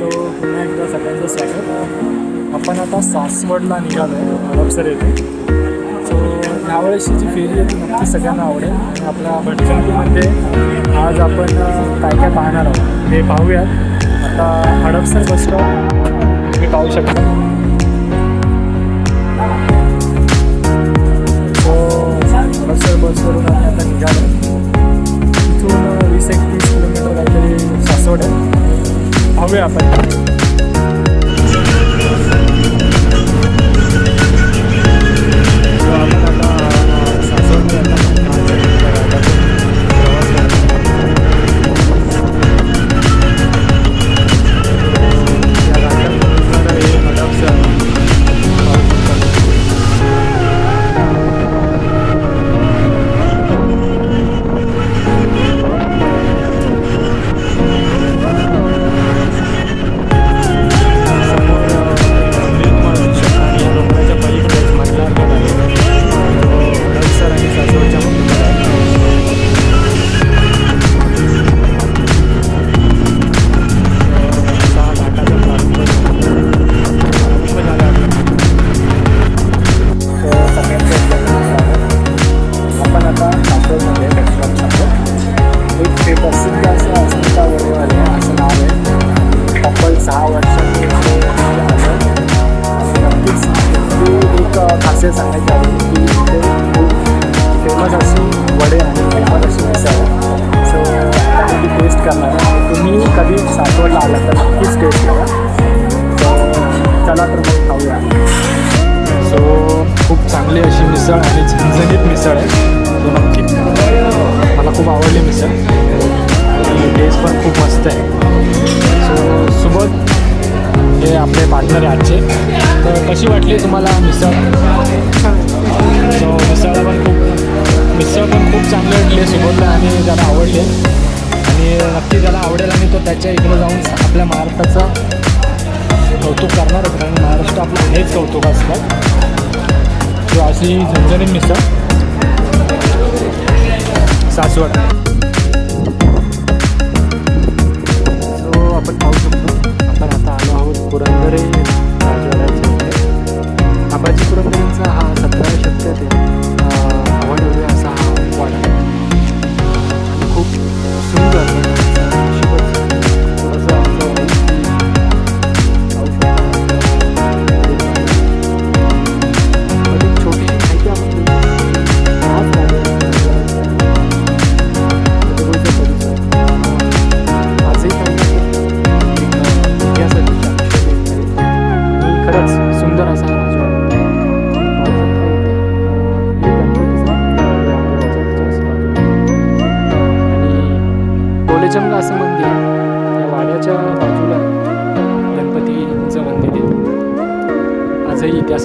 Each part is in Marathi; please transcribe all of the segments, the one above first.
सो पुन्हा एकदा सगळ्यांचं स्वागत. आपण आता सासवडला निघालो आहे हडपसर येथे सो यावेळेसची जी फेरी आहे ती नक्की सगळ्यांना आवडेल. आपल्या भटकंतीमध्ये आज आपण काय काय पाहणार आहोत हे पाहूयात. आता हडपसर बस स्टॉप तुम्ही पाहू शकता. पाहूया खूप चांगली अशी मिसळ आणि झणझणीत मिसळ आहे. तो नक्की. मला खूप आवडली मिसळ. आणि टेस्ट पण खूप मस्त आहे. सो सोबत हे आपले पार्टनर आहे आजचे. तर कशी वाटली तुम्हाला मिसळ? सो मिसळ पण खूप मिसळ पण खूप चांगली वाटली सोबतला आणि त्याला आवडली. आणि नक्की त्याला आवडेल आणि तो त्याच्या इकडे जाऊन आपल्या महाराष्ट्राचं कौतुक करणार कारण महाराष्ट्र आपलं हेच कौतुक असतात सो अशी झणझणीत मिसळ सासवड सो आपण पाहू शकतो आपण आता आलो आहोत पुरंदरे राजवाड्याच्या आबाजी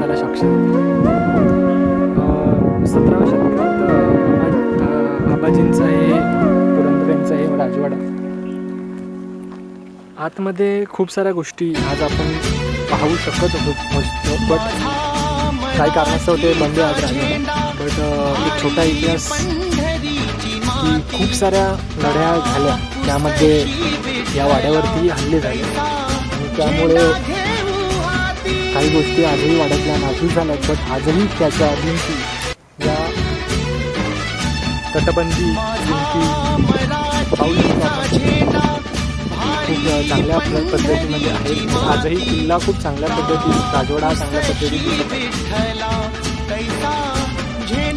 आजही इतिहासाला सतराव्या शतकात आबाजींचा हे पुरंदरेंचा हे राजवाडा. आतमध्ये खूप साऱ्या गोष्टी आज आपण पाहू शकत होतो बट काही कारणास्तव ते बंद आज राहिले बट एक छोटा इतिहास की खूप साऱ्या लढ्या झाल्या. त्यामध्ये या वाड्यावरती हल्ले झाले. आणि त्यामुळे काही गोष्टी आजही वाढतल्या नाही झाल्यात बट आजही त्याच्या भिंती या तटबंदी भिंती पाहू खूप चांगल्या पद्धतीमध्ये आहे आजही किल्ला खूप चांगल्या पद्धतीने राजवाडा चांगल्या पद्धतीने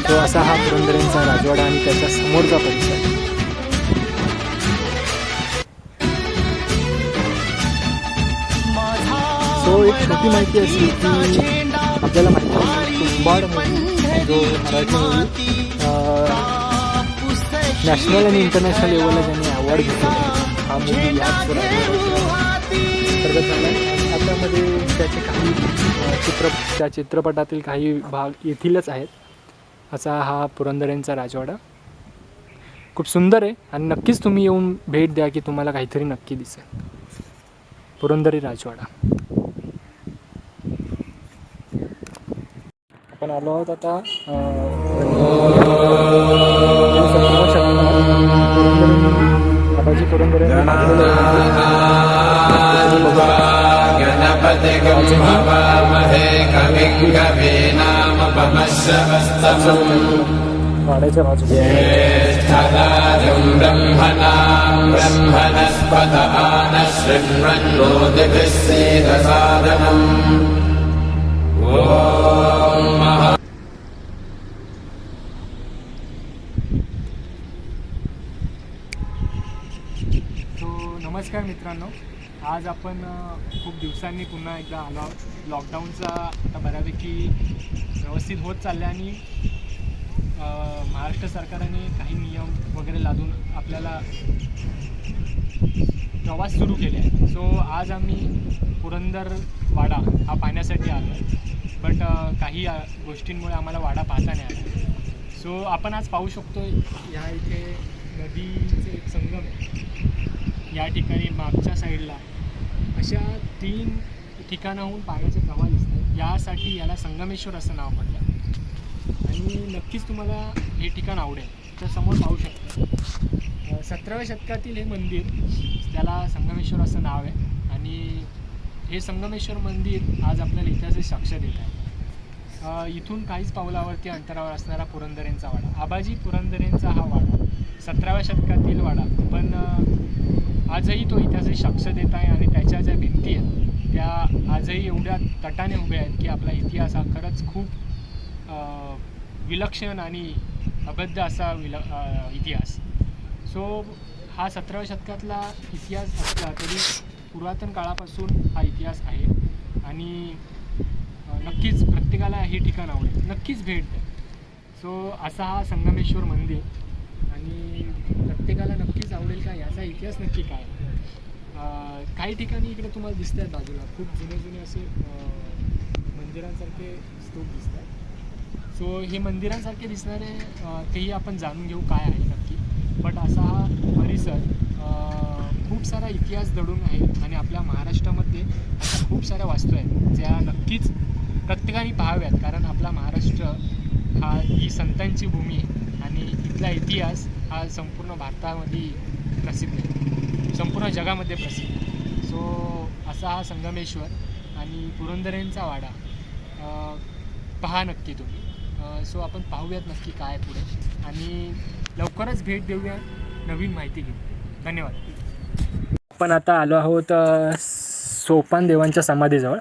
तो असा हा पुरंदरेंचा राजवाडा आणि त्याच्या समोरचा परिसर. तो एक छोटी माहिती अशी की आपल्याला माहिती आहे तुंबाड मूवी जो मराठी मूवी नॅशनल आणि इंटरनॅशनल लेवलला त्यांनी अवॉर्ड घेतला हा मूवी याच अंतर्गत झाला त्यामध्ये त्याचे काही चित्र त्या चित्रपटातील काही भाग येथीलच आहेत. असा हा पुरंदरेंचा राजवाडा. खूप सुंदर आहे आणि नक्कीच तुम्ही येऊन भेट द्या की तुम्हाला काहीतरी नक्की दिसेल. पुरंदरी राजवाडा. आपण आलो आहोत आता कविं कवीनामुपमश्रवस्तमम् वाड्याच्या बाजूला. ज्येष्ठराजं नमस्कार मित्रांनो. आज आपण खूप दिवसांनी पुन्हा एकदा आलो आहोत. लॉकडाऊनचा आता बऱ्यापैकी व्यवस्थित होत चाललं आणि महाराष्ट्र सरकारने काही नियम वगैरे लादून आपल्याला प्रवास सुरू केले आहे सो आज आम्ही पुरंदर वाडा हा पाहण्यासाठी आलो आहे. बट काही गोष्टींमुळे आम्हाला वाडा पाहता नाही आला. सो आपण आज पाहू शकतो ह्या इथे नदीचे एक संगम आहे. या ठिकाणी मागच्या साईडला अशा तीन ठिकाणाहून पाण्याचे प्रवाह दिसतात. यासाठी याला संगमेश्वर असं नाव पडलं आणि नक्कीच तुम्हाला हे ठिकाण आवडेल. तर समोर पाहू शकता. सतराव्या शतकातील हे मंदिर त्याला संगमेश्वर असं नाव आहे. आणि हे संगमेश्वर मंदिर आज आपल्याला इतिहासाची साक्ष देत आहे. इथून काहीच पावलावरती अंतरावर असणारा पुरंदरेंचा वाडा. आबाजी पुरंदरेंचा हा वाडा सतराव्या शतकातील वाडा. पण आजही तो इतिहासाची साक्ष देत आहे आणि त्याच्या ज्या भिंती आहेत त्या आजही एवढ्या तटाने उभ्या आहेत की आपला इतिहास हा खरंच खूप विलक्षण आणि अबद्ध असा विल इतिहास. सो हा सतराव्या शतकातला इतिहास असला तरी पुरातन काळापासून हा इतिहास आहे आणि नक्कीच प्रत्येकाला हे ठिकाण आवडेल नक्कीच भेट द्या. सो असा हा संगमेश्वर मंदिर आणि आवडेल का याचा इतिहास नक्की काय? काही ठिकाणी इकडे तुम्हाला दिसत आहेत बाजूला. खूप जुने जुने असे मंदिरांसारखे स्तूप दिसत आहेत सो हे मंदिरांसारखे दिसणारे तेही आपण जाणून घेऊ काय आहे नक्की. बट असा हा परिसर खूप सारा इतिहास दडून आहे आणि आपल्या महाराष्ट्रामध्ये अशा खूप साऱ्या वास्तू आहेत ज्या नक्कीच प्रत्येकाने पाहाव्यात. कारण आपला महाराष्ट्र हा ही संतांची भूमी आहे आणि इथला इतिहास हा संपूर्ण भारतामध्ये प्रसिद्ध आहे. संपूर्ण जगामध्ये प्रसिद्ध आहे. सो असा हा संगमेश्वर आणि पुरंदरेंचा वाडा पहा नक्की तुम्ही. सो आपण पाहूयात नक्की काय पुढे. आणि लवकरच भेट देऊया नवीन माहिती घेऊ धन्यवाद. आपण आता आलो आहोत सोपान देवांच्या समाधीजवळ.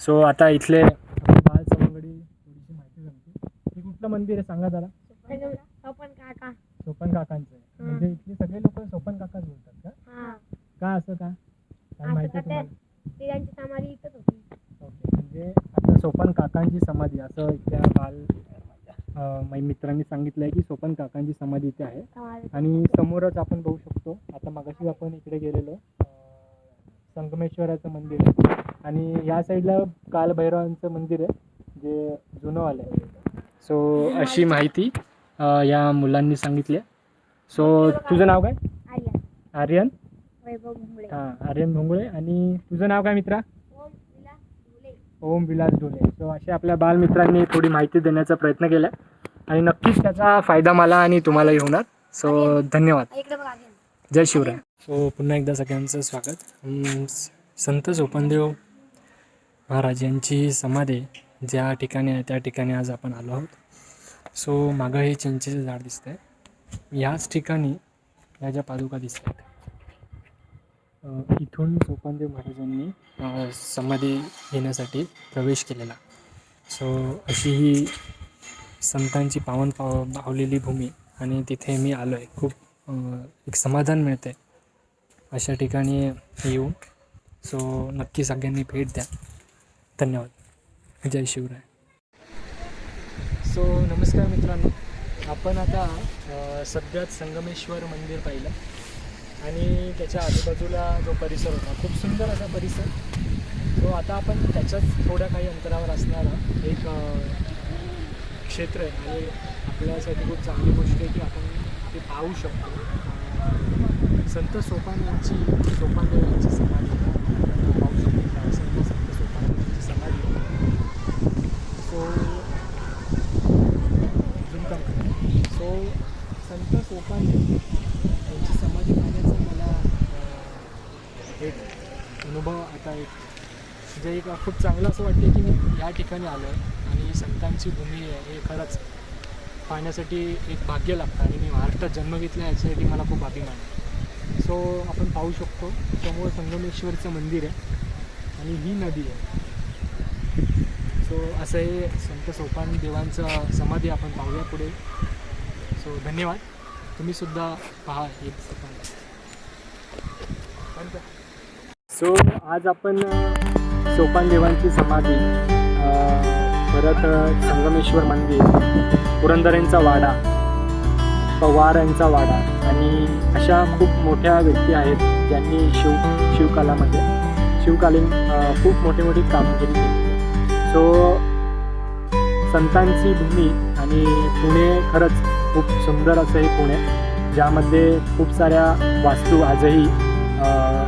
सो आता इथले बाल सवंगडी थोडीशी माहिती सांगते हे कुठलं मंदिर आहे? सांगा जरा. आपण काका. सोपन काकांचं. म्हणजे इथले सगळे लोक सोपन काकाच बोलतात का? हा. का असं का? काय माहिती आहे? तुम्हाला? ती त्यांची समाधी इथंच होती. ओके म्हणजे आता सोपन काकांची समाधी असं इथल्या बाल अं, मित्रांनी सांगितलं आहे की सोपन काकांची समाधी इथे आहे. आणि समोरच आपण बघू शकतो आता मगाशी आपण इकडे गेलेलो अं, संगमेश्वराचं मंदिर आहे. आणि या साईडला कालभैरवांचं मंदिर आहे जे जुनं आलं आहे. सो अशी माहिती अं, या मुलांनी सांगितली आहे. सो तुझं नाव काय? आर्या आर्यन? वैभव भुंगळे हां आर्यन भोंगळे आणि तुझं नाव काय मित्रा? ओम विलास ढोले ओम विलास डोले सो असे आपल्या बालमित्रांनी थोडी माहिती देण्याचा प्रयत्न केला. आणि नक्कीच त्याचा फायदा मला आणि तुम्हालाही होणार. सो धन्यवाद. इकडे बघ आर्यन. जय शिवराय. सो पुन्हा एकदा सगळ्यांचं स्वागत. स- संत सोपनदेव महाराज यांची समाधी ज्या ठिकाणी आहे त्या ठिकाणी आज आपण आलो आहोत. सो मागं हे चिंचेचं झाड दिसतंय. याच ठिकाणी या ज्या पादुका दिसत आहेत इथून सोपानदेव महाराजांनी समाधी घेण्यासाठी प्रवेश केलेला. सो अशी ही संतांची पावन पाव पावलेली भूमी आणि तिथे मी आलो आहे खूप एक समाधान मिळते अशा ठिकाणी येऊन सो नक्की सगळ्यांनी भेट द्या. धन्यवाद. जय शिवराय. सो नमस्कार मित्रांनो. आपण आता सध्यात सध्याच संगमेश्वर मंदिर पाहिलं. आणि त्याच्या आजूबाजूला जो परिसर होता खूप सुंदर असा परिसर. तो आता आपण त्याच्याच थोड्या काही अंतरावर असणारा एक क्षेत्र आहे. आणि आपल्यासाठी खूप चांगली गोष्ट आहे की आपण ते पाहू शकतो. संत सोपान यांची सोपानदेव यांची समाधी. आपण पाहू शकतो. संत संत सोपान यांची समाधी सो झूम कम सो संत सोपान यांची समाधी पाहण्याचा मला अ, एक अनुभव आता एक म्हणजे एक खूप चांगलं असं वाटतं की मी या ठिकाणी आलो आहे आणि संतांची भूमी आहे हे खरंच पाहण्यासाठी एक भाग्य लागतं आणि मी महाराष्ट्रात जन्म घेतला याच्यासाठी मला खूप अभिमान आहे. सो आपण पाहू शकतो समोर संगमेश्वरचं मंदिर आहे आणि ही नदी आहे. सो असं हे संत सोपान देवांचं समाधी आपण पाहूया पुढे. सो धन्यवाद. तुम्हीसुद्धा पहा एक सोपान सो आज आपण सोपान देवांची समाधी परत संगमेश्वर मंदिर पुरंदरेंचा वाडा पवार यांचा वाडा आणि अशा खूप मोठ्या व्यक्ती आहेत ज्यांनी शिव शिवकालामध्ये शिवकालीन खूप मोठी मोठी कामगिरी केली सो संतांची भूमी आणि पुणे खरंच खूप सुंदर असं हे पुणे ज्यामध्ये खूप साऱ्या वास्तू आजही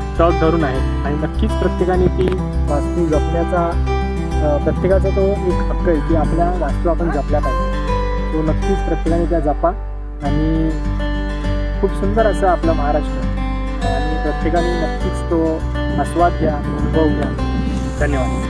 अ, धरून आहेत आणि नक्कीच प्रत्येकाने ती वास्तू जपण्याचा प्रत्येकाचा तो एक हक्क आहे की आपल्या वास्तू आपण जपल्या पाहिजे. तो नक्कीच प्रत्येकाने त्या जपा. आणि खूप सुंदर असं आपलं महाराष्ट्र. आणि प्रत्येकाने नक्कीच तो आस्वाद घ्या अनुभव घ्या. धन्यवाद.